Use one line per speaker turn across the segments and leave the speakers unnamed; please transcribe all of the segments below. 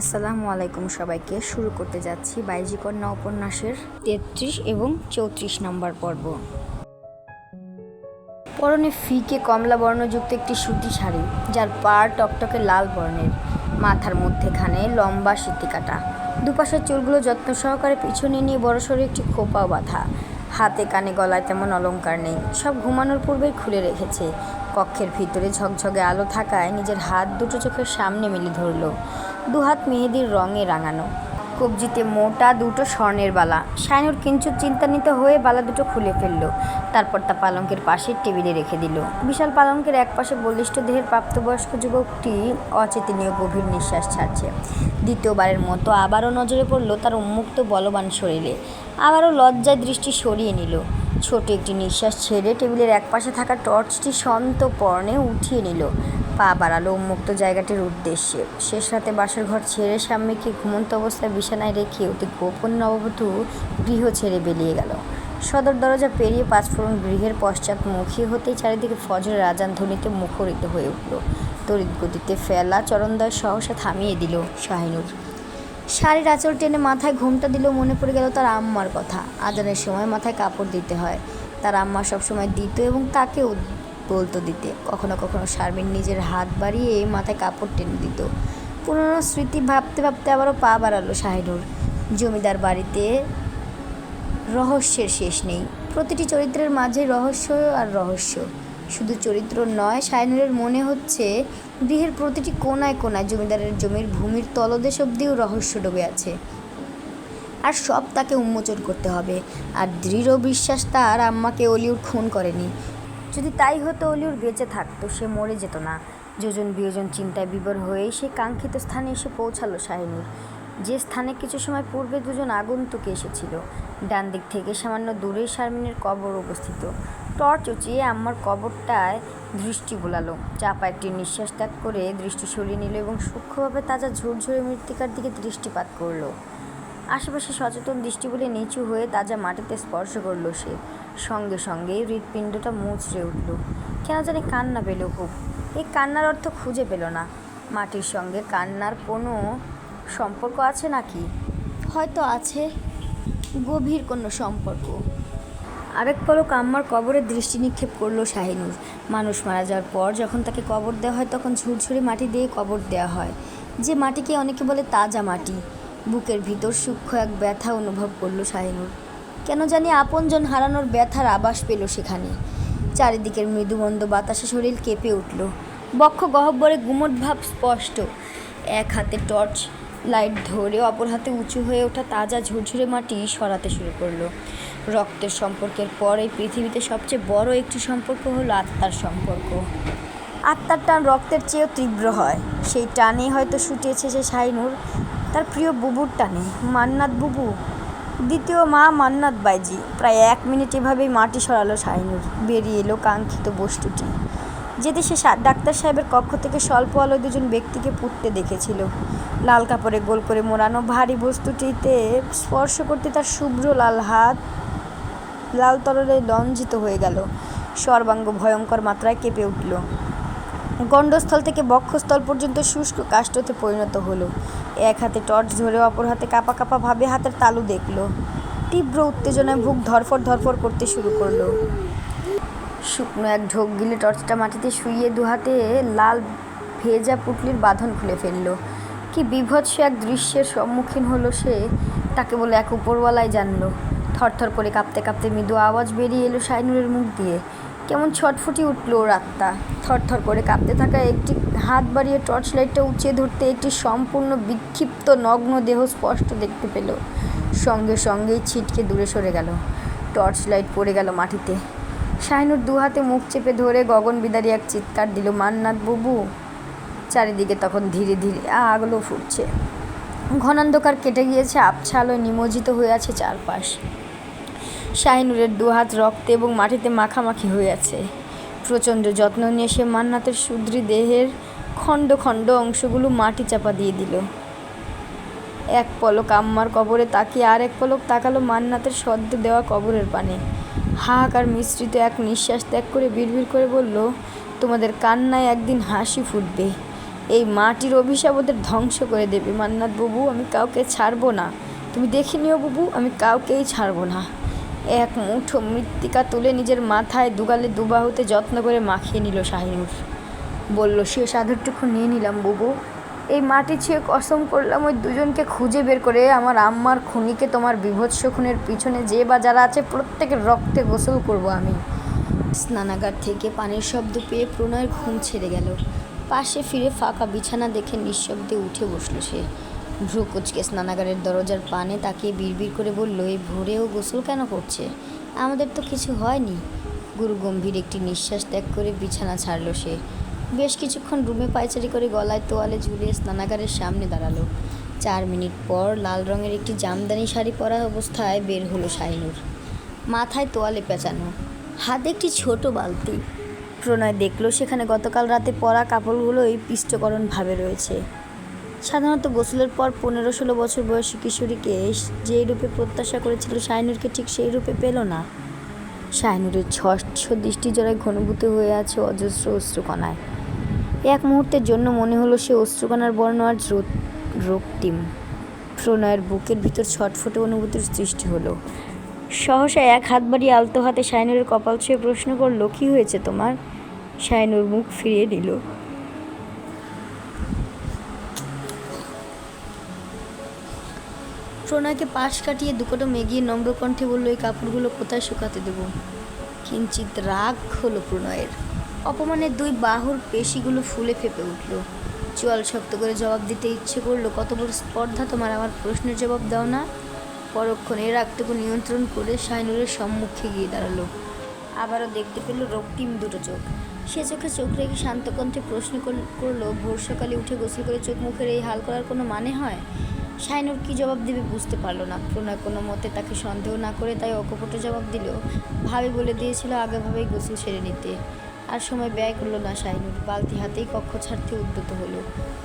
আসসালামু আলাইকুম সবাইকে। শুরু করতে যাচ্ছি বাইজি কন্যা উপন্যাসের তেত্রিশ এবং চৌত্রিশ নম্বর পর্ব। পরনে ফিকে কমলা বর্ণযুক্ত একটি সুতি শাড়ি, যার পার টকটকে লাল বর্ণের। মাথার মধ্যেখানে লম্বা সিতিকাটা দুপাশের চুলগুলো যত্ন সহকারে পিছনে নিয়ে বড়সড় একটি খোপাও বাঁধা। হাতে কানে গলায় তেমন অলঙ্কার নেই, সব ঘুমানোর পূর্বেই খুলে রেখেছে। কক্ষের ভিতরে ঝকঝকে আলো থাকায় নিজের হাত দুটো চোখের সামনে মেলে ধরলো। দুহাত মেহেদির রঙে রাঙানো। কবজিতে মোটা দুটো স্বর্ণের বালা। শাইনুর কিঞ্চুত চিন্তান্বিত হয়ে বালা দুটো খুলে ফেলল। তারপর তা পালঙ্কের পাশের টেবিলে রেখে দিল। বিশাল পালঙ্কের এক পাশে বলিষ্ঠ দেহের প্রাপ্তবয়স্ক যুবকটি অচেতনীয় গভীর নিঃশ্বাস ছাড়ছে। দ্বিতীয়বারের মতো আবারও নজরে পড়ল তার উন্মুক্ত বলবান শরীরে। আবারও লজ্জায় দৃষ্টি সরিয়ে নিল। ছোট একটি নিঃশ্বাস ছেড়ে টেবিলের একপাশে থাকা টর্চটি সন্ত পর্ণে উঠিয়ে নিল। পা বাড়ালো উন্মুক্ত জায়গাটির উদ্দেশ্যে। শেষ রাতে বাসর ঘর ছেড়ে স্বামীকে ঘুমন্ত অবস্থায় বিছানায় রেখে অতি গোপন নববধূ গৃহ ছেড়ে বেরিয়ে গেল। সদর দরজা পেরিয়ে পাঁচফোড়ন গৃহের পশ্চাৎমুখী হতেই চারিদিকে ফজরের রাজান ধ্বনিতে মুখরিত হয়ে উঠল। তড়িৎ গতিতে ফেলা চরণদয় সহসা থামিয়ে দিল শাহিনুর। শাড়ির আঁচল টেনে মাথায় ঘুমটা দিল মনে পড়ে গেল তার আম্মার কথা। আজানের সময় মাথায় কাপড় দিতে হয়। তার আম্মা সবসময় দিত এবং তাকেও বলতো দিতে। কখনো কখনো শারমিন নিজের হাত বাড়িয়ে মাথায় কাপড় টেনে দিত। পুরনো স্মৃতি ভাবতে ভাবতে আবারও পা বাড়ালো শাহিনুর। জমিদার বাড়িতে রহস্যের শেষ নেই। প্রতিটি চরিত্রের মাঝে রহস্য আর রহস্য। শুধু চরিত্র নয় শাহিনুরের মনে হচ্ছে গৃহের প্রতিটি কোনায় কোনায় জমিদারের জমির ভূমির তলদেশ অব্দিও রহস্য ডুবে আছে। আর সব তাকে উন্মোচন করতে হবে। আর দৃঢ় বিশ্বাস তার আম্মাকে অলিউড খুন করেনি। যদি তাই হতো অলিউর বেঁচে থাকতো, সে মরে যেত না। যোজন বিয়োজন চিন্তায় বিবর হয়েই সে কাঙ্ক্ষিত স্থানে এসে পৌঁছালো শাহিনুর যে স্থানে কিছু সময় পূর্বে দুজন আগন্তুকে এসেছিল। ডান দিক থেকে সামান্য দূরে শারমিনের কবর অবস্থিত। টর্চ উঁচিয়ে আম্মার কবরটায় দৃষ্টি বোলালো চাপা একটি নিঃশ্বাস ত্যাগ করে দৃষ্টি সরিয়ে নিল এবং সূক্ষ্মভাবে তাজা ঝুরঝুরে মৃত্তিকার দিকে দৃষ্টিপাত করল। আশেপাশে সচেতন দৃষ্টি বলে নিচু হয়ে তাজা মাটিতে স্পর্শ করল সে। সঙ্গে সঙ্গে হৃৎপিণ্ডটা মুচড়ে উঠল। কেন জানি কান্না পেল খুব। এই কান্নার অর্থ খুঁজে পেল না। মাটির সঙ্গে কান্নার কোনো সম্পর্ক আছে নাকি? হয়তো আছে। গভীর কোনো সম্পর্ক। আরেক পলক আম্মার কবরের দৃষ্টি নিক্ষেপ করল শাহিনুর। মানুষ মারা যাওয়ার পর যখন তাকে কবর দেওয়া হয় তখন ঝুরঝুরে মাটি দিয়ে কবর দেওয়া হয়। যে মাটিকে অনেকে বলে তাজা মাটি। বুকের ভিতর সূক্ষ্ম এক ব্যথা অনুভব করল শাহিনুর। কেন জানি আপনজন হারানোর ব্যথার আবাস পেল সেখানে। চারিদিকের মৃদুমন্দ বাতাসে শরীর কেঁপে উঠল। বক্ষ গহব্বরে গুমট ভাব স্পষ্ট। এক হাতে টর্চ লাইট ধরে অপর হাতে উঁচু হয়ে ওঠা তাজা ঝুরঝুরে মাটি সরাতে শুরু করল। রক্তের সম্পর্কের পর এই পৃথিবীতে সবচেয়ে বড় একটি সম্পর্ক হলো আত্মার সম্পর্ক। আত্মার টান রক্তের চেয়েও তীব্র হয়। সেই টানে হয়তো শুটিয়েছে সে শাইনুর তার প্রিয় বুবুর টানে, মান্নাত বুবু। দ্বিতীয় মা মান্নাত বাইজি। প্রায় এক মিনিট এভাবেই মাটি সরালো শাহিনুর, বেরিয়ে এলো কাঙ্ক্ষিত বস্তুটি সে সা- ডাক্তার সাহেবের কক্ষ থেকে স্বল্প আলো দুজন ব্যক্তিকে পুঁততে দেখেছিল। লাল কাপড়ে গোল করে মোড়ানো ভারী বস্তুটিতে স্পর্শ করতে তার শুভ্র লাল হাত লাল তরলে লঞ্জিত হয়ে গেল। সর্বাঙ্গ ভয়ঙ্কর মাত্রায় কেঁপে উঠল। গণ্ডস্থল থেকে বক্ষস্থল পর্যন্ত শুষ্ক কাষ্ঠতে পরিণত হলো। এক হাতে টর্চ ধরে অপর হাতে কাপা কাপা ভাবে হাতের তালু দেখল। তীব্র উত্তেজনায় বুক ধরফর ধরফর করতে শুরু করল। শুকনো এক ঢোক গিলে টর্চটা মাটিতে শুইয়ে দু হাতে লাল ভেজা পুটলির বাঁধন খুলে ফেলল। কি বিভৎস এক দৃশ্যের সম্মুখীন হলো সে, তাকে বলে এক উপরওয়ালায় জানলো। থরথর করে কাঁপতে কাঁপতে মৃদু আওয়াজ বেরিয়ে এলো শাইনুরের মুখ দিয়ে। কেমন ছটফটি উঠল ওর আত্মা। থরথর করে কাঁপতে থাকা একটি হাত বাড়িয়ে টর্চ লাইটটা উঁচিয়ে ধরতে একটি সম্পূর্ণ বিক্ষিপ্ত নগ্ন দেহ স্পষ্ট দেখতে পেল। সঙ্গে সঙ্গেই ছিটকে দূরে সরে গেল। টর্চ লাইট পড়ে গেল মাটিতে। শাহিনুর দু হাতে মুখ চেপে ধরে গগন বিদারী এক চিৎকার দিল, মান্নাত বুবু! চারিদিকে তখন ধীরে ধীরে আগলো ফুটছে। ঘনান্ধকার কেটে গিয়েছে আবছা নিমজ্জিত হয়ে আছে চারপাশ। শাহিনুরের দুহাত রক্তে এবং মাটিতে মাখামাখি হয়ে আছে। প্রচণ্ড যত্ন নিয়ে সে মান্নাতের সুদৃঢ় দেহের খণ্ড খণ্ড অংশগুলো মাটি চাপা দিয়ে দিল। এক পলক আম্মার কবরে তাকিয়ে আর এক পলক তাকালো মান্নাতের সদ্য দেওয়া কবরের পানে। হাহাকার মিশ্রিত এক নিঃশ্বাস ত্যাগ করে বিড়বিড় করে বলল, তোমাদের কান্নায় একদিন হাসি ফুটবে। এই মাটির অভিশাপ ওদের ধ্বংস করে দেবে। মান্নাত, বাবু, আমি কাউকে ছাড়বো না। তুমি দেখে নিও বাবু, আমি কাউকেই ছাড়বো না। এক মুঠো মৃত্তিকা তুলে নিজের মাথায় দুগালে দুবাহুতে যত্ন করে মাখিয়ে নিল শাহিনুর। বলল, সে সাধুরটুকু নিয়ে নিলাম, বুবু। এই মাটি ছুঁয়ে কসম করলাম, ওই দুজনকে খুঁজে বের করে আমার আম্মার খুনিকে তোমার বিভৎস খুনের পিছনে যে বা যারা আছে প্রত্যেকের রক্তে গোসল করব আমি। স্নানাগার থেকে পানির শব্দ পেয়ে প্রণয়ের ঘুম ছেড়ে গেল। পাশে ফিরে ফাঁকা বিছানা দেখে নিঃশব্দে উঠে বসল সে। ভ্রু কুচকে স্নানাগারের দরজার পানে তাকিয়ে বিড়বিড় করে বলল, এই ভোরেও গোসল কেন করছে? আমাদের তো কিছু হয়নি। গুরু গম্ভীর একটি নিঃশ্বাস ত্যাগ করে বিছানা ছাড়লো সে। বেশ কিছুক্ষণ রুমে পায়চারি করে গলায় তোয়ালে ঝুলিয়ে স্নানাগারের সামনে দাঁড়াল। চার মিনিট পর লাল রঙের একটি জামদানি শাড়ি পরা অবস্থায় বের হলো শাহিনুর। মাথায় তোয়ালে পেঁচানো। হাতে একটি ছোট বালতি। প্রণয় দেখল সেখানে গতকাল রাতে পরা কাপড়গুলোই পিষ্টকরণভাবে রয়েছে। সাধারণত গোসলের পর পনেরো ষোলো বছর বয়সী কিশোরীকে যেই রূপে প্রত্যাশা করেছিল শাহিনুরকে ঠিক সেই রূপে পেল না। শাহিনুরের স্বচ্ছ দৃষ্টি জড়ায় ঘনীভূত হয়ে আছে অজস্র অশ্রুকণায়। এক মুহূর্তের জন্য মনে হলো সে অশ্রুকণার বর্ণ আর রক্তিম। প্রণয়ের বুকের ভিতর ছটফটে অনুভূতির সৃষ্টি হলো। সহসা এক হাত বাড়িয়ে আলতো হাতে শাইনুরের কপাল ছুঁয়ে প্রশ্ন করল, কী হয়েছে তোমার? শাইনুর মুখ ফিরিয়ে দিল প্রণয়কে পাশ কাটিয়ে দুকটো মেগিয়ে নম্র কণ্ঠে বলল, এই কাপড়গুলো কোথায় শুকাতে দেবো? কিঞ্চিত রাগ হলো প্রণয়ের। অপমানের দুই বাহুর পেশিগুলো ফুলে ফেপে উঠল। চোয়াল শক্ত করে জবাব দিতে ইচ্ছে করল, কত বড় স্পর্ধা তোমার, আমার প্রশ্নের জবাব দাও না। পরক্ষণ পরক্ষণে রাগটুকু নিয়ন্ত্রণ করে শাইনুরের সম্মুখে গিয়ে দাঁড়াল। আবারও দেখতে পেল রক্তিম দুটো চোখ। সে চোখে চোখ রেখে শান্তকণ্ঠে প্রশ্ন করল, ভোর সকালে উঠে গোসল করে চোখ মুখের এই হাল করার কোনো মানে হয়? শাইনুর কি জবাব দেবে বুঝতে পারল না। প্রণয় কোনো মতে তাকে সন্দেহ না করে তাই অকপটে জবাব দিল, ভাবে বলে দিয়েছিল আগেভাবেই গোসল সেরে নিতে। আর সময় ব্যয় করল না শাইনুর। বালতি হাতেই কক্ষ ছাড়তে উদ্যত হলো।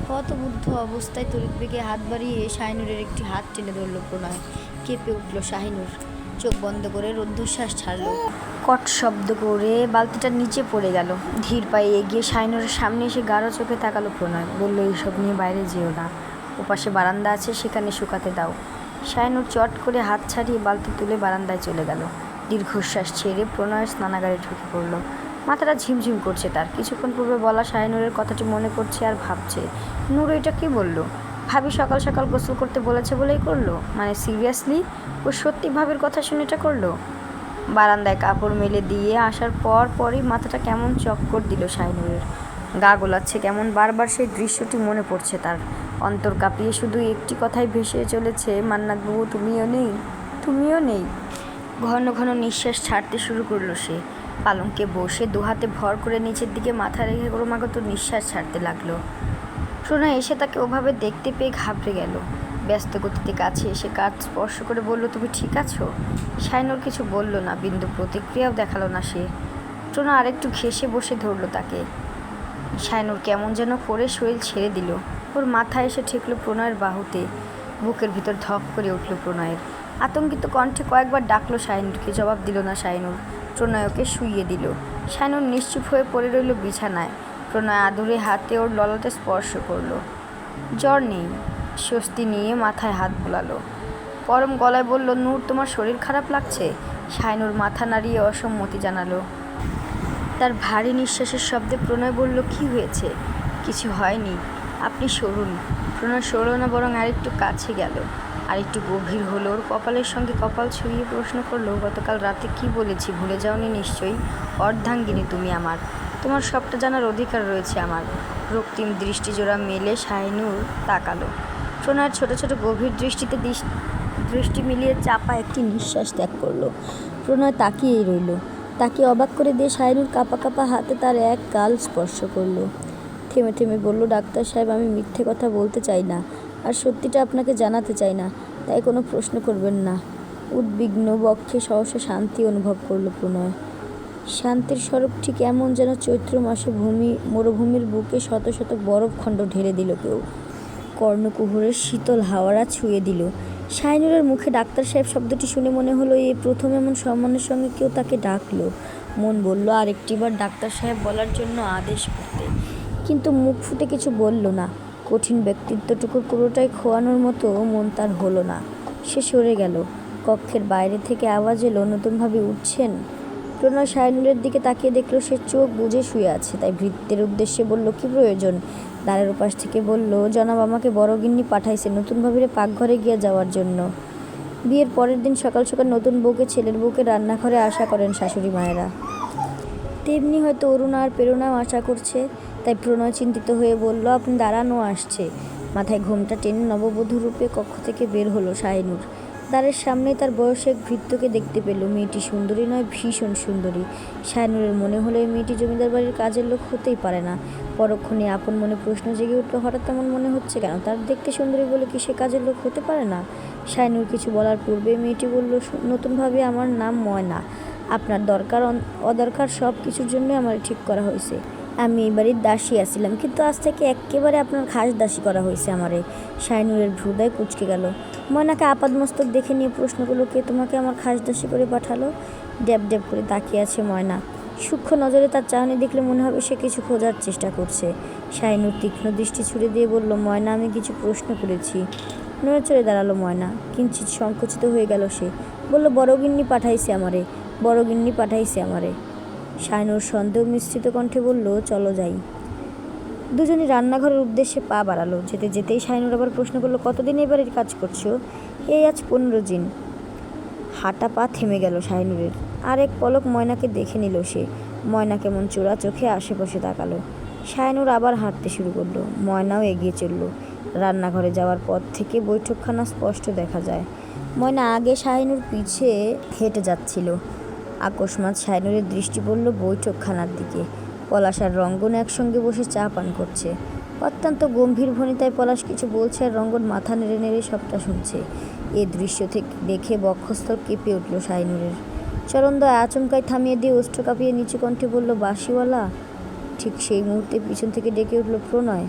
হতবুদ্ধ অবস্থায় তড়িৎ বেগে হাত বাড়িয়ে শাইনুরের একটি হাত টেনে ধরল প্রণয়। কেঁপে উঠল শাহিনুর চোখ বন্ধ করে রুদ্ধশ্বাস ছাড়লো। কট শব্দ করে বালতিটা নিচে পড়ে গেল। ধীর পায়ে এগিয়ে শাইনুরের সামনে এসে গাঢ় চোখে তাকালো প্রণয়। বলল এইসব নিয়ে বাইরে যেও না। ওপাশে বারান্দা আছে, সেখানে শুকাতে দাও। শাইনুর চট করে হাত ছাড়িয়ে বালতি তুলে বারান্দায় চলে গেল। দীর্ঘশ্বাস ছেড়ে প্রণয় স্নানাগারে ঢুকে পড়ল। মাথাটা ঝিমঝিম করছে তার। কিছুক্ষণ পূর্বে বলা শাহিনুরের কথাটি মনে করছে আর ভাবছে। নূর এটা কী বলল? ভাবি সকাল সকাল গোসল করতে বলেছে বলেই করল। মানে সিরিয়াসলি? ও সত্যি ভাবির কথা শুনে এটা করল? বারান্দায় কাপড় মেলে দিয়ে আসার পর পরই মাথাটা কেমন চক্কর দিল শাহিনুরের গা গোলাচ্ছে কেমন বারবার সেই দৃশ্যটি মনে পড়ছে তার। অন্তর কাঁপিয়ে শুধু একটি কথাই ভেসে চলেছে, মান্নাতবাবু, তুমিও নেই? তুমিও নেই? ঘন ঘন নিঃশ্বাস ছাড়তে শুরু করল সে। পালঙ্কে বসে দুহাতে ভর করে নিচের দিকে মাথা রেখে ক্রমাগত নিঃশ্বাস ছাড়তে লাগল। প্রণয় এসে তাকে ওভাবে দেখতে পেয়ে ঘাবড়ে গেল। ব্যস্ত গতিতে কাছে এসে কাজ স্পর্শ করে বলল, তুমি ঠিক আছো? শাইনুর কিছু বলল না, বিন্দু প্রতিক্রিয়াও দেখাল না সে। প্রণয় আরেকটু ঘেসে বসে ধরলো তাকে। শাইনুর কেমন যেন করে শরীর ছেড়ে দিল। ওর মাথায় এসে ঠেকলো প্রণয়ের বাহুতে। বুকের ভিতর ধক করে উঠল প্রণয়ের। আতঙ্কিত কণ্ঠে কয়েকবার ডাকলো শাইনুরকে, জবাব দিল না শাইনুর। প্রণয় ওকে শুইয়ে দিল। শাইনুর নিশ্চুপ হয়ে পড়ে রইল বিছানায়। প্রণয় আদুরে হাতে ওর ললতে স্পর্শ করল। জ্বর নেই, স্বস্তি নিয়ে মাথায় হাত বোলালো। পরম গলায় বলল, নূর, তোমার শরীর খারাপ লাগছে? শাইনুর মাথা নাড়িয়ে অসম্মতি জানালো। তার ভারী নিঃশ্বাসের শব্দে প্রণয় বলল, কি হয়েছে? কিছু হয়নি। আপনি সরুন। প্রণয় সরল না, বরং আরেকটু কাছে গেল। আরেকটু গভীর হলো ওর কপালের সঙ্গে কপাল ছড়িয়ে প্রশ্ন করল, গতকাল রাতে কি বলেছি? ভুলে যাওনি নিশ্চয়ই? অর্ধাঙ্গিনী তুমি আমার। তোমার সবটা জানার অধিকার রয়েছে আমার। রক্তিম দৃষ্টিজোড়া মেলে শাহিনুর তাকালো। প্রণয়ের ছোট ছোট গভীর দৃষ্টিতে দৃষ্টি মিলিয়ে চাপা একটি নিঃশ্বাস ত্যাগ করল। প্রণয় তাকিয়েই রইল। তাকে অবাক করে দিয়ে শাহিনুর কাপা কাপা হাতে তার এক গাল স্পর্শ করল। থেমে থেমে বলল, ডাক্তার সাহেব, আমি মিথ্যে কথা বলতে চাই না আর সত্যিটা আপনাকে জানাতে চাই না। তাই কোনো প্রশ্ন করবেন না। উদ্বিগ্ন বক্ষে সহসা শান্তি অনুভব করল প্রণয়। শান্তির স্বরূপ ঠিক এমন যেন চৈত্র মাসে ভূমি, মরুভূমির বুকে শত শত বরফখণ্ড ঢেলে দিল কেউ। কর্ণকুহুরের শীতল হাওয়ারা ছুঁয়ে দিল। শাইনুরের মুখে ডাক্তার সাহেব শব্দটি শুনে মনে হলো এই প্রথম এমন সম্মানের সঙ্গে কেউ তাকে ডাকলো। মন বলল, আরেকটিবার ডাক্তার সাহেব বলার জন্য আদেশ করতে। কিন্তু মুখ ফুটে কিছু বলল না। কঠিন ব্যক্তিত্বটুকু পুরোটাই খোয়ানোর মতো মন তার হলো না। সে সরে গেল। কক্ষের বাইরে থেকে আওয়াজ এলো নতুনভাবে উঠছেন? প্রণয় সায়নুরের দিকে তাকিয়ে দেখল, সে চোখ বুজে শুয়ে আছে। তাই ভৃত্যের উদ্দেশ্যে বলল, কি প্রয়োজন? দ্বারের উপাস থেকে বলল, জনাব আমাকে বড় গিন্নি পাঠাইছে নতুনভাবে পাকঘরে গিয়ে যাওয়ার জন্য। বিয়ের পরের দিন সকাল সকাল নতুন বউকে ছেলের বউকে রান্নাঘরে আশা করেন শাশুড়ি মায়েরা। তেমনি হয়তো অরুণ আর প্রেরণাও আশা করছে, তাই প্রণয় চিন্তিত হয়ে বলল, আপনি দাঁড়ানো আসছে। মাথায় ঘোমটা টেনে নববধূ রূপে কক্ষ থেকে বের হলো শাহিনুর। দ্বারের সামনে তার বয়সে ভৃত্যকে দেখতে পেল। মেয়েটি সুন্দরী নয়, ভীষণ সুন্দরী। শাহিনুরের মনে হলো এই মেয়েটি জমিদার বাড়ির কাজের লোক হতেই পারে না। পরক্ষণে আপন মনে প্রশ্ন জেগে উঠল, হঠাৎ তেমন মনে হচ্ছে কেন? তার দেখতে সুন্দরী বলে কি সে কাজের লোক হতে পারে না? শাহিনুর কিছু বলার পূর্বে মেয়েটি বলল নতুনভাবে আমার নাম ময়না। আপনার দরকার অদরকার সব কিছুর জন্য আমার ঠিক করা হয়েছে। আমি এই বাড়ির দাসী আসছিলাম কিন্তু আজ থেকে একেবারে আপনার খাস দাসী করা হয়েছে আমারে। শাইনুরের ভ্রুদয় কুচকে গেল। ময়নাকে আপাদমস্তক দেখে নিয়ে প্রশ্ন করল কে তোমাকে আমার খাস দাসী করে পাঠালো? ড্যাব ড্যাব করে তাকিয়ে আছে ময়না। সূক্ষ্ম নজরে তার চাহনি দেখলে মনে হবে সে কিছু খোঁজার চেষ্টা করছে। শাইনুর তীক্ষ্ণ দৃষ্টি ছুড়ে দিয়ে বলল, ময়না, আমি কিছু প্রশ্ন করেছি। নড়ে চড়ে দাঁড়াল ময়না। কিঞ্চিত সংকুচিত হয়ে গেল সে। বলল বড় গিন্নি পাঠাইছে আমারে। বড় গিন্নি পাঠাইছে আমারে। শাইনুর সন্দেহ মিশ্রিত কণ্ঠে বলল, চলো যাই। দুজনই রান্নাঘরের উদ্দেশ্যে পা বাড়ালো। যেতে যেতেই শাইনুর আবার প্রশ্ন করল, কতদিন এবারের কাজ করছ? এই আজ পনেরো দিন। হাঁটা পা থেমে গেল শাইনুরের। আর এক পলক ময়নাকে দেখে নিল সে। ময়না কেমন চোরা চোখে আশেপাশে তাকালো। শাইনুর আবার হাঁটতে শুরু করল। ময়নাও এগিয়ে চলল। রান্নাঘরে যাওয়ার পর থেকে বৈঠকখানা স্পষ্ট দেখা যায়। ময়না আগে শাহিনুর পিছে হেঁটে যাচ্ছিল। আকস্মাৎ শাইনুরের দৃষ্টি পড়ল বৈঠকখানার দিকে। পলাশ আর রঙ্গন একসঙ্গে বসে চা পান করছে। অত্যন্ত গম্ভীর ভনিতায় পলাশ কিছু বলছে আর রঙ্গন মাথা নেড়ে নেড়ে সবটা শুনছে। এ দৃশ্য থেকে, দেখে বক্ষস্থল কেঁপে উঠল শাইনুরের চরণদয় আচমকায় থামিয়ে দিয়ে অস্ত্র কাঁপিয়ে নিচু কণ্ঠে বলল বাসিওয়ালা ঠিক সেই মুহূর্তে পিছন থেকে ডেকে উঠল প্রণয়।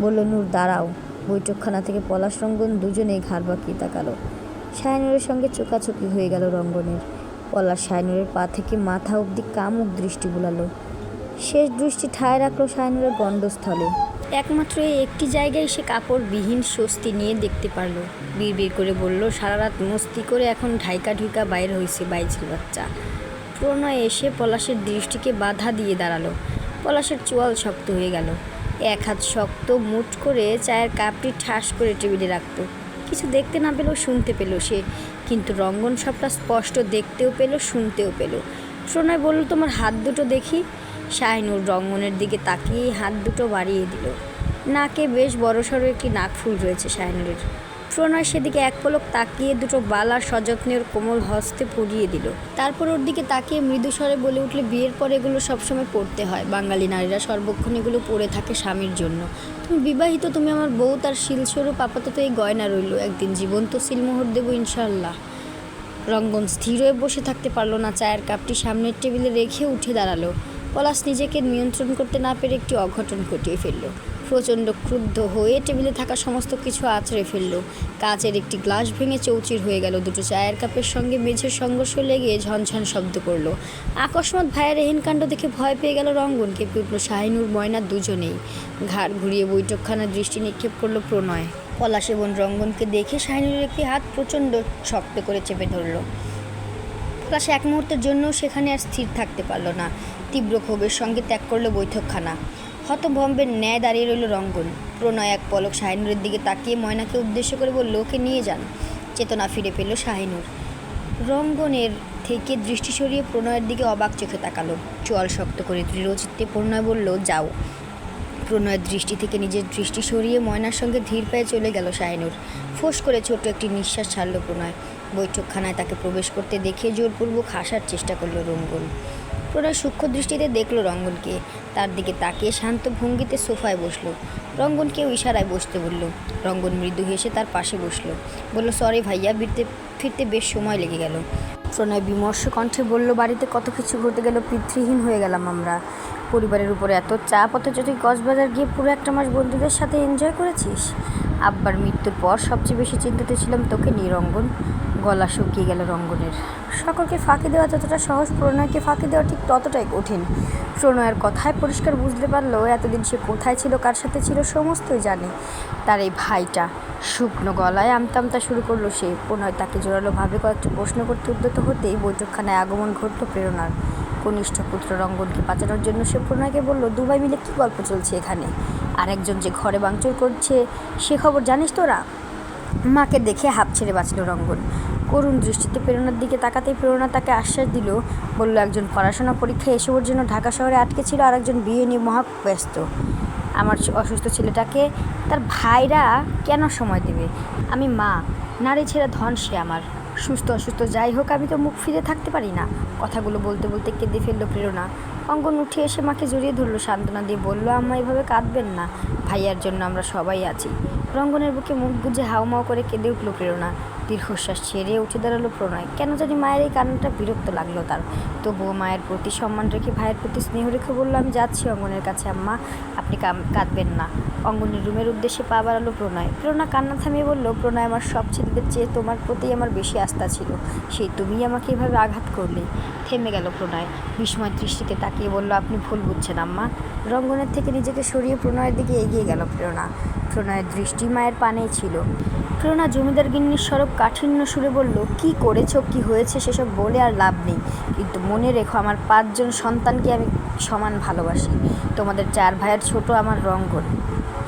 বলল, নূর, দাঁড়াও। বৈঠকখানা থেকে পলাশ, রঙ্গন দুজনেই ঘাড় বাঁকিয়ে তাকালো। শায়নুরের সঙ্গে চোকাচোকি হয়ে গেল রঙ্গনের। পলাশ শায়নুরের পা থেকে মাথা অবধি কামুক দৃষ্টি বুলালো। শেষ দৃষ্টি ঠায় রাখল শায়নুরের গণ্ডস্থলে। একমাত্র এই একটি জায়গায় সে কাপড়বিহীন স্বস্তি নিয়ে দেখতে পারল। বিড় করে বলল সারা রাত মস্তি করে এখন ঢাইকা ঢুইকা বাইর হয়েছে বাইজির বাচ্চা। প্রণয় এসে পলাশের দৃষ্টিকে বাধা দিয়ে দাঁড়াল। পলাশের চোয়াল শক্ত হয়ে গেল। এক হাত শক্ত মুঠ করে চায়ের কাপটি ঠাস করে টেবিলে রাখতো। কিছু দেখতে না পেলেও শুনতে পেল সে। কিন্তু রঙ্গন সবটা স্পষ্ট দেখতেও পেল, শুনতেও পেল। প্রণয় বলল, তোমার হাত দুটো দেখি। শাহিনুর রঙ্গনের দিকে তাকিয়ে হাত দুটো বাড়িয়ে দিল। নাকে বেশ বড়সড় একটি নাক ফুল রয়েছে শাহিনুরের প্রণয় সেদিকে এক পলক তাকিয়ে দুটো বালা সযত্নে ওর কোমল হস্তে পরিয়ে দিল। তারপর ওর দিকে তাকিয়ে মৃদু স্বরে বলে উঠলে, বিয়ের পরে এগুলো সবসময় পড়তে হয়। বাঙালি নারীরা সর্বক্ষণ এগুলো পরে থাকে স্বামীর জন্য। তুমি বিবাহিত, তুমি আমার বউ, তার শিলস্বরূপ আপাতত এই গয়না রইল। একদিন জীবন্ত সিলমোহর দেবো ইনশাল্লাহ রঙ্গন স্থির হয়ে বসে থাকতে পারল না। চায়ের কাপটি সামনের টেবিলে রেখে উঠে দাঁড়াল। পলাশ নিজেকে নিয়ন্ত্রণ করতে না পেরে একটি অঘটন ঘটিয়ে ফেলল। প্রচণ্ড ক্রুদ্ধ হয়ে টেবিলে থাকা সমস্ত কিছু আছড়ে ফেলল। কাচের একটি গ্লাস ভেঙে চৌচির হয়ে গেল। দুটো চায়ের কাপের সঙ্গে মেঝের সংঘর্ষ লেগে ঝনঝন শব্দ করল। আকস্মাৎ ভাইয়ের এহেন কাণ্ড দেখে ভয় পেয়ে গেল রঙ্গন কেঁপে উঠল শাহিনুর ময়না দুজনেই। ঘাড় ঘুরিয়ে বৈঠকখানার দৃষ্টি নিক্ষেপ করল প্রণয়। পলাশ এবং রঙ্গনকে দেখে শাহিনুরের একটি হাত প্রচণ্ড শক্ত করে চেপে ধরলো। পলাশ এক মুহূর্তের জন্য সেখানে আর স্থির থাকতে পারল না। তীব্র ক্ষোভের সঙ্গে ত্যাগ করল বৈঠকখানা। হতভম্বের ন্যায় দাঁড়িয়ে রইল রঙ্গন। প্রণয় এক পলক শাহিনুরের দিকে তাকিয়ে ময়নাকে উদ্দেশ্য করে বলল, ওকে নিয়ে যান। চেতনা ফিরে পেল শাহিনুর। রঙ্গনের থেকে দৃষ্টি সরিয়ে প্রণয়ের দিকে অবাক চোখে তাকালো। চোয়াল শক্ত করে দৃঢ়চিত্তে প্রণয় বলল, যাও। প্রণয়ের দৃষ্টি থেকে নিজের দৃষ্টি সরিয়ে ময়নার সঙ্গে ধীর পায়ে চলে গেল শাহিনুর। ফোঁস করে ছোট একটি নিঃশ্বাস ছাড়ল প্রণয়। বৈঠকখানায় তাকে প্রবেশ করতে দেখে জোরপূর্বক হাসার চেষ্টা করল রঙ্গন। প্রণয় সূক্ষ্ম দৃষ্টিতে দেখল রঙ্গনকে। তার দিকে তাকিয়ে শান্ত ভঙ্গিতে সোফায় বসল। রঙ্গনকেও ইশারায় বসতে বলল, রঙ্গন মৃদু হেসে তার পাশে বসল। বলল, সরি ভাইয়া, ফিরতে ফিরতে বেশ সময় লেগে গেল। প্রণয় বিমর্ষ কণ্ঠে বলল, বাড়িতে কত কিছু ঘটে গেল, পিতৃহীন হয়ে গেলাম আমরা। পরিবারের উপরে এত চাপ, অথচ তুই কক্সবাজার গিয়ে পুরো একটা মাস বন্ধুদের সাথে এনজয় করেছিস? আব্বার মৃত্যুর পর সবচেয়ে বেশি চিন্তিত ছিলাম তোকে নিরঙ্গন গলা শুকিয়ে গেল রঙ্গনের। সকলকে ফাঁকি দেওয়া যতটা সহজ, প্রণয়কে ফাঁকি দেওয়া ঠিক ততটাই কঠিন। প্রণয়ের কথায় পরিষ্কার বুঝতে পারল এতদিন সে কোথায় ছিল, কার সাথে ছিল, সমস্তই জানে। তার এই ভাইটা শুকনো গলায় আমতামতা শুরু করল সে। প্রণয় তাকে জোরালোভাবে কয়েকটি প্রশ্ন করতে উদ্যত হতেই বৈঠকখানায় আগমন ঘটল প্রেরণার। কনিষ্ঠ পুত্র রঙ্গনকে বাঁচানোর জন্য সে প্রণয়কে বলল, দুবাই মিলে কী গল্প চলছে এখানে? আরেকজন যে ঘরে বাংচুর করছে, সে খবর জানিস তোরা? মাকে দেখে হাঁপ ছেড়ে বাঁচল রঙ্গন। করুণ দৃষ্টিতে প্রেরণার দিকে তাকাতেই প্রেরণা তাকে আশ্বাস দিল, বলল, একজন পড়াশোনা পরীক্ষায় এসবের জন্য ঢাকা শহরে আটকে ছিল আর একজন বিয়ে নিয়ে মহা ব্যস্ত। আমার অসুস্থ ছেলেটাকে তার ভাইরা কেন সময় দেবে? আমি মা, নারী ছেড়ে ধন সে আমার। সুস্থ অসুস্থ যাই হোক, আমি তো মুখ ফিরে থাকতে পারি না। কথাগুলো বলতে বলতে কেঁদে ফেলল প্রেরণা। অঙ্গন উঠে এসে মাকে জড়িয়ে ধরলো, সান্ত্বনা দিয়ে বলল, আম্মা, এভাবে কাঁদবেন না। ভাইয়ার জন্য আমরা সবাই আছি। রঙ্গনের বুকে মুখ বুঝে হাউমাউ করে কেঁদে উঠল প্রেরণা। দীর্ঘশ্বাস ছেড়ে উঠে দাঁড়াল প্রণয়। কেন জানি মায়ের এই কান্নাটা বিরক্ত লাগল তার। তবুও মায়ের প্রতি সম্মান রেখে ভাইয়ের প্রতি স্নেহ রেখে বলল, আমি যাচ্ছি অঙ্গনের কাছে, আম্মা। আপনি কাঁদবেন না। অঙ্গনের রুমের উদ্দেশ্যে পা বাড়ালো প্রণয়। প্রেরণা কান্না থামিয়ে বলল, প্রণয় আমার সব ছেলেদের চেয়ে তোমার প্রতি আমার বেশি আস্থা ছিল। সেই তুমিই আমাকে এভাবে আঘাত করলে। থেমে গেল প্রণয়। বিস্ময় দৃষ্টিতে তাকিয়ে বলল, আপনি ভুল বুঝছেন, আম্মা। রঙ্গনের থেকে নিজেকে সরিয়ে প্রণয়ের দিকে এগিয়ে গেল প্রেরণা। প্রণয়ের দৃষ্টি মায়ের পানেই ছিল। প্রেরণা জমিদার গিন্নির সরব কাঠিন্য সুরে বলল, কি করেছ, কি হয়েছে সেসব বলে আর লাভ নেই। কিন্তু মনে রেখো, আমার পাঁচজন সন্তানকে আমি সমান ভালোবাসি। তোমাদের চার ভাইয়ের ছোট আমার রঙ্গন।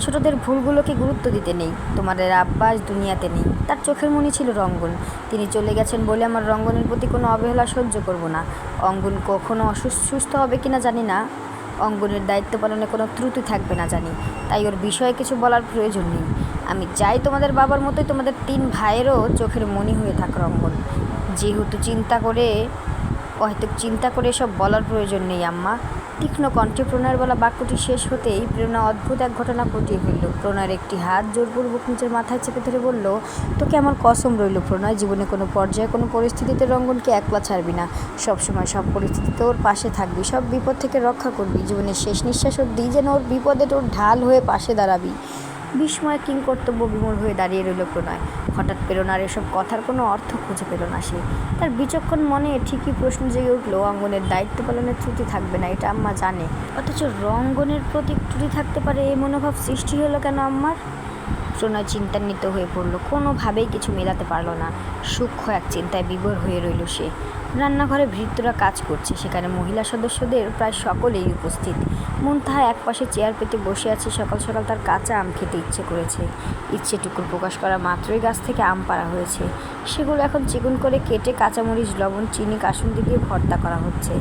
ছোটদের ভুলগুলোকে গুরুত্ব দিতে নেই। তোমাদের আব্বাস দুনিয়াতে নেই। তার চোখের মনি ছিল রঙ্গন। তিনি চলে গেছেন বলে আমার রঙ্গনের প্রতি কোনো অবহেলা সহ্য করব না। অঙ্গন কখনো অসুস্থ সুস্থ হবে কিনা জানি না। অঙ্গনের দায়িত্ব পালনে কোনো ত্রুটি থাকবে না জানি। তাই ওর বিষয়ে কিছু বলার প্রয়োজন নেই। আমি চাই তোমাদের বাবার মতোই তোমাদের তিন ভাইয়েরও চোখের মনি হয়ে থাক অঙ্গন। যেহেতু চিন্তা করে, হয়তো চিন্তা করে এসব বলার প্রয়োজন নেই, আম্মা। তীক্ষ্ণ কণ্ঠে প্রণয়ের বলা বাক্যটি শেষ হতেই প্রেরণা অদ্ভুত এক ঘটনা ঘটিয়ে ফেলল। প্রণয়ের একটি হাত জোরপূর্বক নিজের মাথায় চেপে ধরে বলল, তোকে আমার কসম রইল প্রণয়, জীবনে কোনো পর্যায়ে কোনো পরিস্থিতিতে রঙ্গনকে একলা ছাড়বি না। সবসময় সব পরিস্থিতিতে ওর পাশে থাকবি, সব বিপদ থেকে রক্ষা করবি। জীবনের শেষ নিঃশ্বাস অব্দি যেন ওর বিপদে তোর ঢাল হয়ে পাশে দাঁড়াবি। বিস্ময় কিং কর্তব্য বিমূল হয়ে দাঁড়িয়ে রইল প্রণয়। হঠাৎ প্রেরণার এসব কথার কোনো অর্থ খুঁজে পেল না সে। তার বিচক্ষণ মনে ঠিকই প্রশ্ন জেগে উঠল, অঙ্গনের দায়িত্ব পালনের ত্রুটি থাকবে না, এটা আম্মা জানে। অথচ রঙ্গনের প্রতি ত্রুটি থাকতে পারে এই মনোভাব সৃষ্টি হলো কেন আম্মার? প্রণয় চিন্তান্বিত হয়ে পড়ল। কোনোভাবেই কিছু মেলাতে পারল না। সূক্ষ্ম এক চিন্তায় বিভোর হয়ে রইল সে। রান্নাঘরে ভৃত্যরা কাজ করছে। সেখানে মহিলা সদস্যদের প্রায় সকলেই উপস্থিত। মুনতাহা এক পাশে চেয়ার পেতে বসে আছে। সকাল সকাল তার কাঁচা আম খেতে ইচ্ছে করেছে। ইচ্ছেটুকু প্রকাশ করা মাত্রই গাছ থেকে আম পাড়া হয়েছে। সেগুলো এখন চিকন করে কেটে কাঁচামরিচ, লবণ, চিনি, কাসুন্দি দিয়ে ভর্তা করা হচ্ছে।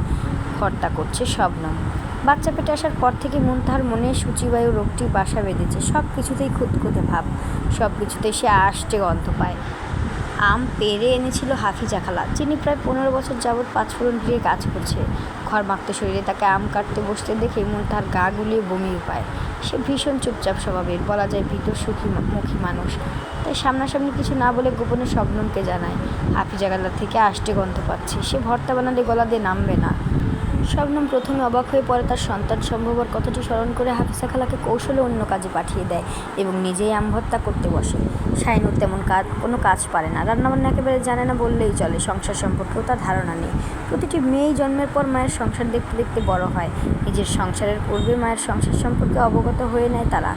ভর্তা করছে সব শবনম। বাচ্চা পেটে আসার পর থেকে মন তার মনে সূচিবায়ু রোগটি বাসা বেঁধেছে। সব কিছুতেই খুঁতখুঁতে ভাব, সব কিছুতেই সে আষ্টে গন্ধ পায়। আম পেরে এনেছিল হাফিজা খালা, যিনি প্রায় পনেরো বছর যাবৎ পাঁচফোড়ন দিয়ে কাজ করছে। ঘর মাখতে শরীরে তাকে আম কাটতে বসতে দেখে মন তার গা গুলিয়ে বমি পায়। সে ভীষণ চুপচাপ স্বভাবের, বলা যায় ভিতর সুখী মুখী মানুষ। তাই সামনাসামনি কিছু না বলে গোপনে শবনমকে জানায়, হাফিজা গালা থেকে আষ্টে গন্ধ পাচ্ছে। সে ভর্তা বানালে গলা দিয়ে নামবে না। শবনম প্রথমে অবাক হয়ে পরে তার সন্তান সম্ভবর কথাটি স্মরণ করে হাফিজা খালাকে কৌশলে অন্য কাজে পাঠিয়ে দেয় এবং নিজেই আম ভর্তা করতে বসে। শাইনুর তেমন কাজ, কোনো কাজ পারে না। রান্নাবান্না একেবারে জানে না বললেই চলে, সংসার সম্পর্কেও তার ধারণা নেই। প্রতিটি মেয়েই জন্মের পর মায়ের সংসার দেখতে দেখতে বড় হয়। নিজের সংসারের পূর্বে মায়ের সংসার সম্পর্কে অবগত হয়ে নেয় তারা।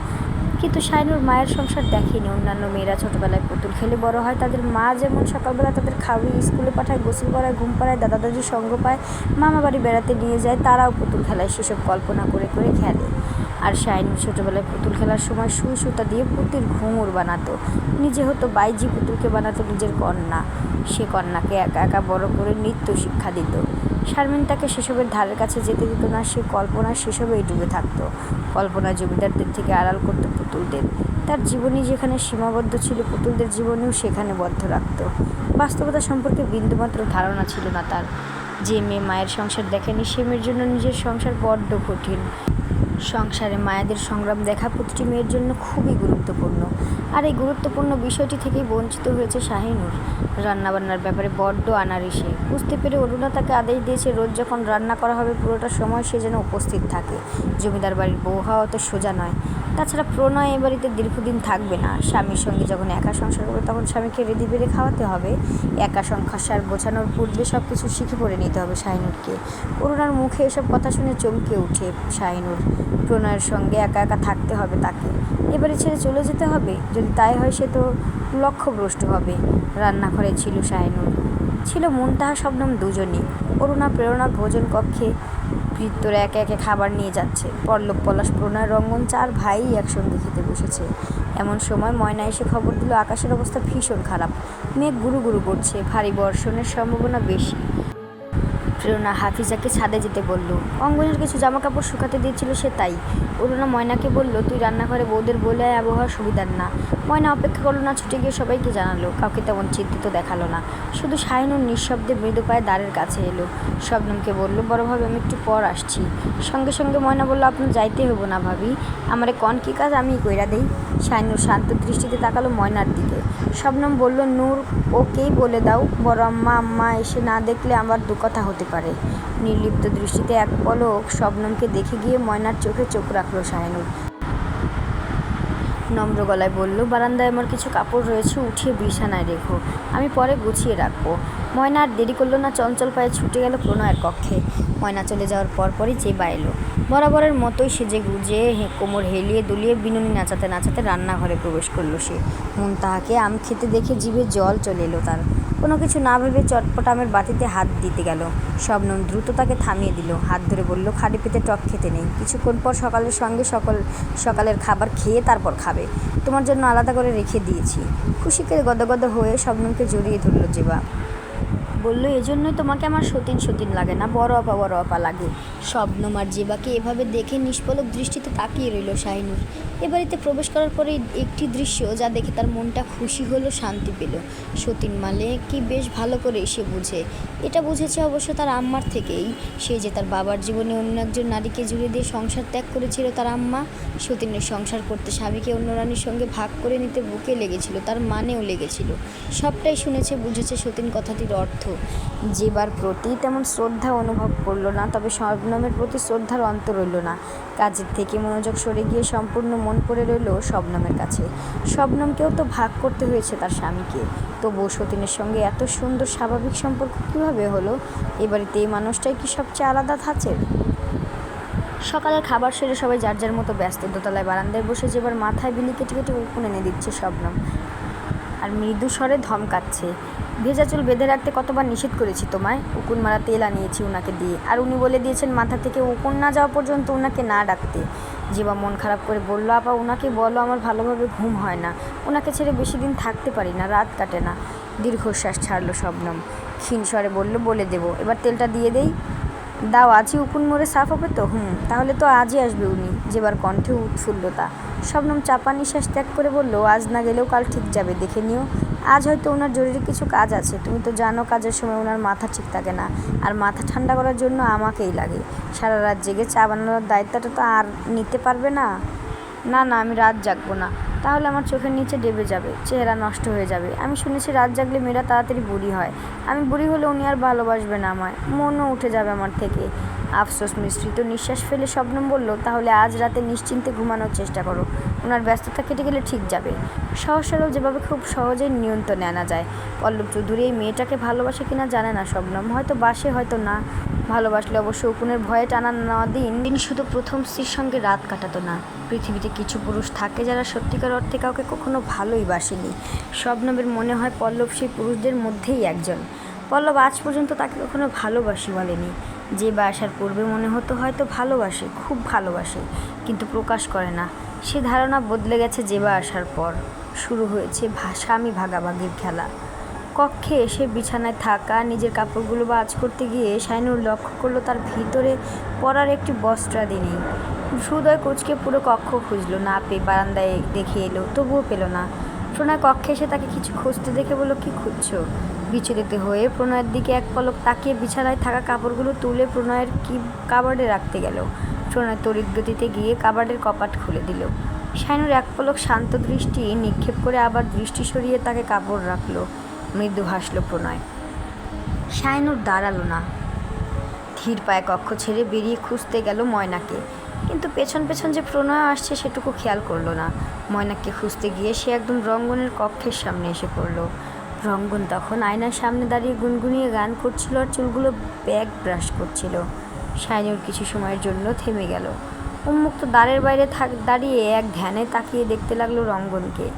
কিন্তু শাইনুর মায়ের সংসার দেখেনি। অন্যান্য মেয়েরা ছোটবেলায় পুতুল খেলে বড় হয়, তাদের মা যেমন সকালবেলা তাদের খাওয়িয়ে স্কুলে পাঠায়, গোসল করায়, ঘুম পাড়ায় দাদা দাদির সঙ্গ পায় মামা বাড়ি বেড়াতে নিয়ে যায়, তারাও পুতুল খেলায় সেসব কল্পনা করে করে খেলে। আর শাইনুর ছোটোবেলায় পুতুল খেলার সময় সুই সুতা দিয়ে পুতির ঘুঙুর বানাতো। নিজে হতো বাইজি পুতুলকে বানাতো নিজের কন্যা। সে কন্যাকে একা একা বড় করে নৃত্য শিক্ষা দিত। শারমিন তাকে সেসবের ধারের কাছে যেতে দিত না, সে কল্পনা সেসবেই ডুবে থাকতো। কল্পনা জমিদারদের থেকে আড়াল করতো পুতুলদের। তার জীবনী যেখানে সীমাবদ্ধ ছিল, পুতুলদের জীবনেও সেখানে বদ্ধ রাখত। বাস্তবতা সম্পর্কে বিন্দুমাত্র ধারণা ছিল না তার। যে মেয়ে মায়ের সংসার দেখেনি, সে মেয়ের জন্য নিজের সংসার বড্ড কঠিন। সংসারে মায়েদের সংগ্রাম দেখা প্রতিটি মেয়ের জন্য খুবই গুরুত্বপূর্ণ। আর এই গুরুত্বপূর্ণ বিষয়টি থেকেই বঞ্চিত হয়েছে শাহিনুর। রান্নাবান্নার ব্যাপারে বড্ড আনাড়ি সে বুঝতে পেরে অরুণা তাকে আদেশ দিয়েছে, রোজ যখন রান্না করা হবে পুরোটা সময় সে যেন উপস্থিত থাকে। জমিদার বাড়ির বউ হওয়া তো সোজা নয়। তাছাড়া প্রণয় এ বাড়িতে দীর্ঘদিন থাকবে না। স্বামীর সঙ্গে যখন একা সংসার করবে তখন স্বামীকে রেডি বেড়ে খাওয়াতে হবে। একা সংসার গোছানোর পূর্বে সব কিছু শিখে পড়ে নিতে হবে শাহিনুরকে। অরুণার মুখে এসব কথা শুনে চমকে উঠে শাহিনুর। প্রণয়ের সঙ্গে একা একা থাকতে হবে তাকে। এবারে ছেড়ে চলে যেতে হবে? যদি তাই হয় সে তো লক্ষ্যভ্রষ্ট হবে, রান্নাঘরে ছিল শাহিনুর ছিল মুনতাহা শবনম দুজনই। অরুণা প্রেরণা ভোজন কক্ষে ভৃত্যরা একে একে খাবার নিয়ে যাচ্ছে। পল্লব পলাশ, প্রণয়, রঙ্গন চার ভাই একসঙ্গে খেতে বসেছে। এমন সময় ময়না এসে খবর দিল, আকাশের অবস্থা ভীষণ খারাপ। মেঘ গুরু গুরু করছে, ভারী বর্ষণের সম্ভাবনা বেশি। প্রেরণা হাফিজাকে ছাদে যেতে বলল। অঙ্গনের কিছু জামা কাপড় শুকাতে দিয়েছিল সে তাই। অরুণা ময়নাকে বলল, তুই রান্নাঘরে বৌদের বলে আবহাওয়া সুবিধার না। ময়না অপেক্ষা করল না, ছুটে গিয়ে সবাইকে জানালো, কাউকে তেমন চিন্তিত দেখাল না। শুধু শাহিনুর নিঃশব্দে মৃদু পায়ে দ্বারের কাছে এলো। শবনমকে বলল বড়ভাবে আমি একটু পর আসছি। সঙ্গে সঙ্গে ময়না বলল, আপনার যাইতে হব না ভাবি। আমারে কন কী কাজ আমি কইরা দেই। শাহিনুর শান্ত দৃষ্টিতে তাকালো ময়নার দিকে। শবনম বলল, নূর, ওকেই বলে দাও বড় আম্মা আম্মা এসে না দেখলে আমার দু কথা হতে পারে। নির্লিপ্ত দৃষ্টিতে এক পলক শবনমকে দেখে গিয়ে ময়নার চোখে চোখ রাখল শাহিনুর। নম্র গলায় বলল, বারান্দায় আমার কিছু কাপড় রয়েছে, উঠিয়ে বিছানায় রেখো। আমি পরে গুছিয়ে রাখব। ময়না আর দেরি করল না, চঞ্চল পায়ে ছুটে গেল প্রণয়ের কক্ষে। ময়না চলে যাওয়ার পরপরই যে বাইল বরাবরের মতোই সেজে গুজে কোমর হেলিয়ে দুলিয়ে বিনুনি নাচাতে নাচাতে রান্নাঘরে প্রবেশ করল সে। মন তাহাকে আম খেতে দেখে জিভে জল চলে এলো তার। কোনো কিছু না ভেবে চটপট আমের বাটিতে হাত দিতে গেল। শবনম দ্রুত তাকে থামিয়ে দিল। হাত ধরে বলল খালি পেতে টক খেতে নেই। কিছুক্ষণ পর সকালের সঙ্গে সকল, সকালের খাবার খেয়ে তারপর খাবে। তোমার জন্য আলাদা করে রেখে দিয়েছি। খুশিকে গদগদ হয়ে শবনমকে জড়িয়ে ধরল যেবা বলল, এজন্যই তোমাকে আমার সতীন সতীন লাগে না, বড় আপা বড় আপা লাগে। শবনম আর জেবাকে এভাবে দেখে নিষ্পলক দৃষ্টিতে তাকিয়ে রইল শাহিনুর। এ বাড়িতে প্রবেশ করার পরে একটি দৃশ্য যা দেখে তার মনটা খুশি হলো, শান্তি পেল। সতীন মালে কি বেশ ভালো করে সে বুঝে। এটা বুঝেছে অবশ্য তার আম্মার থেকেই। সে যে তার বাবার জীবনে অন্য একজন নারীকে জুড়ে দিয়ে সংসার ত্যাগ করেছিল তার আম্মা, সতীনের সংসার করতে স্বামীকে অন্য রানীর সঙ্গে ভাগ করে নিতে বুকে লেগেছিল, তার মানেও লেগেছিল। সবটাই শুনেছে, বুঝেছে সতীন কথাটির অর্থ। যেবার প্রতি তেমন শ্রদ্ধা অনুভব করল না, তবে শবনমের প্রতি শ্রদ্ধার অন্ত রইল না। কাজের থেকে মনোযোগ সরে গিয়ে সম্পূর্ণ মন পড়ে রইল শবনমের কাছে। শবনমকেও তো ভাগ করতে হয়েছে তার স্বামীকে। তবুও সতীনের সঙ্গে এত সুন্দর স্বাভাবিক সম্পর্ক কীভাবে হলো? এ বাড়িতে এই মানুষটাই কি সবচেয়ে আলাদা ধাঁচের? সকালের খাবার সেরে সবাই যার যার মতো ব্যস্ত। দোতলায় বারান্দায় বসে যেবার মাথায় বিলি কেটে কেটে উকুন এনে দিচ্ছে শবনম আর মৃদু স্বরে ধমকাচ্ছে। ভেজা চুল বেঁধে রাখতে কতবার নিষেধ করেছি তোমায়? উকুন মারা তেল আনিয়েছি ওনাকে দিয়ে। আর উনি বলে দিয়েছেন মাথা থেকে উকুন না যাওয়া পর্যন্ত ওনাকে না ডাকতে। জীবা মন খারাপ করে বলল, আপা ওনাকে বলো, আমার ভালোভাবে ঘুম হয় না। ওনাকে ছেড়ে বেশি দিন থাকতে পারি না, রাত কাটে না। দীর্ঘশ্বাস ছাড়লো শবনম। ক্ষীণ স্বরে বলল, বলে দেবো। এবার তেলটা দিয়ে দেই? দাও, আজই উকুন মোড়ে সাফ হবে তো? হুম, তাহলে তো আজই আসবে উনি। যেবার কণ্ঠে উৎফুল্লতা। শবনম চাপা নিঃশ্বাস ত্যাগ করে বলল, আজ না গেলেও কাল ঠিক যাবে, দেখে নিও। আজ হয়তো ওনার জরুরি কিছু কাজ আছে। তুমি তো জানো, কাজের সময় ওনার মাথা ঠিক থাকে না। আর মাথা ঠান্ডা করার জন্য আমাকেই লাগে। সারা রাত জেগে চা বানানোর দায়িত্বটা তো আর নিতে পারবে না। না না, আমি রাত জাগবো না। তাহলে আমার চোখের নিচে ডেবে যাবে, চেহারা নষ্ট হয়ে যাবে। আমি শুনেছি রাত জাগলে মেয়েরা তাড়াতাড়ি বুড়ি হয়। আমি বুড়ি হলে উনি আর ভালোবাসবে না আমায়। মনও উঠে যাবে আমার থেকে। আফসোস মিশ্রিত নিঃশ্বাস ফেলে স্বপ্ন বলল, তাহলে আজ রাতে নিশ্চিন্তে ঘুমানোর চেষ্টা করো। ওনার ব্যস্ততা কেটে গেলে ঠিক যাবে। সহজ সরল যেভাবে খুব সহজেই নিয়ন্ত্রণে আনা যায়। পল্লব চৌধুরী এই মেয়েটাকে ভালোবাসে কিনা জানে না শবনম হয়তো বাসে, হয়তো না। ভালোবাসলে অবশ্য উকুনের ভয়ে টানা নেওয়া দিন দিন শুধু প্রথম স্ত্রীর সঙ্গে রাত কাটাতো না। পৃথিবীতে কিছু পুরুষ থাকে যারা সত্যিকার অর্থে কাউকে কখনো ভালোই বাসেনি। শবনমের মনে হয় পল্লব সেই পুরুষদের মধ্যেই একজন। পল্লব আজ পর্যন্ত তাকে কখনো ভালোবাসি বলেনি। যে বা আসার পূর্বে মনে হতো হয়তো ভালোবাসে, খুব ভালোবাসে, কিন্তু প্রকাশ করে না। সে ধারণা বদলে গেছে যে বা আসার পর। শুরু হয়েছে স্বামী ভাগাভাগির খেলা। কক্ষে এসে বিছানায় থাকা, নিজের কাপড়গুলো বাজ করতে গিয়ে শাইনুর লক্ষ্য করল তার ভিতরে পরার একটি বস্ত্রাদি নেই। সুদয় কোচকে পুরো কক্ষ খুঁজলো, না পেয়ে বারান্দায় দেখে এলো, তবুও পেল না। প্রণয় কক্ষে এসে তাকে কিছু খুঁজতে দেখে বলল, কি খুঁজছো? বিচলিত হয়ে প্রণয়ের দিকে এক পলক তাকিয়ে বিছানায় থাকা কাপড়গুলো তুলে প্রণয়ের কি কাবার্ডে রাখতে গেল। প্রণয় তড়িৎ গতিতে গিয়ে কাবার্ডের কপাট খুলে দিল। শাইনুর এক পলক শান্ত দৃষ্টি নিক্ষেপ করে আবার দৃষ্টি সরিয়ে তাকে কাপড় রাখল। মৃদু হাসল প্রণয়। শাইনুর দাঁড়াল না। ধীর পায়ে কক্ষ ছেড়ে বেরিয়ে খুঁজতে গেল ময়নাকে। কিন্তু পেছন পেছন যে প্রণয় আসছে সেটুকু খেয়াল করল না। ময়নাকে খুঁজতে গিয়ে সে একদম রঙ্গনের কক্ষের সামনে এসে পড়ল। রঙ্গন তখন আয়নার সামনে দাঁড়িয়ে গুনগুনিয়ে গান করছিল আর চুলগুলো ব্যাগ ব্রাশ করছিল। শাইনুর কিছু সময়ের জন্য থেমে গেল। উন্মুক্ত দ্বারের বাইরে থাক, দাঁড়িয়ে এক ধ্যানে তাকিয়ে দেখতে লাগল রঙ্গনকে।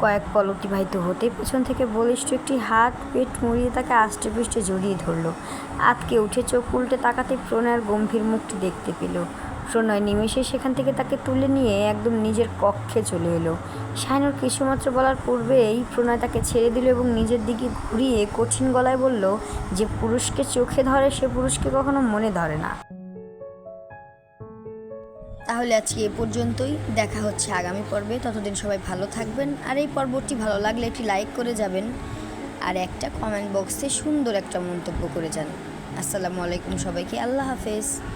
কয়েক পল অতিবাহিত হতে পেছন থেকে বলিষ্ঠ একটি হাত পেট মুড়িয়ে তাকে আষ্টে পৃষ্ঠে জড়িয়ে ধরলো। আতকে উঠে চোখ উল্টে তাকাতে প্রণয়ের গম্ভীর মুখটি দেখতে পেল। প্রণয় নিমেষে সেখান থেকে তাকে তুলে নিয়ে একদম নিজের কক্ষে চলে এলো। শাইনুর কিছুমাত্র বলার পূর্বেই প্রণয় তাকে ছেড়ে দিল এবং নিজের দিকে ঘুরিয়ে কঠিন গলায় বলল যে পুরুষকে চোখে ধরে, সে পুরুষকে কখনো মনে ধরে না। তাহলে আজকে এ পর্যন্তই। দেখা হচ্ছে আগামী পর্বে। ততদিন সবাই ভালো থাকবেন। আর এই পর্বটি ভালো লাগলে একটি লাইক করে যাবেন। আর একটা কমেন্ট বক্সে সুন্দর একটা মন্তব্য করে যান। আসসালামু আলাইকুম সবাইকে। আল্লাহ হাফেজ।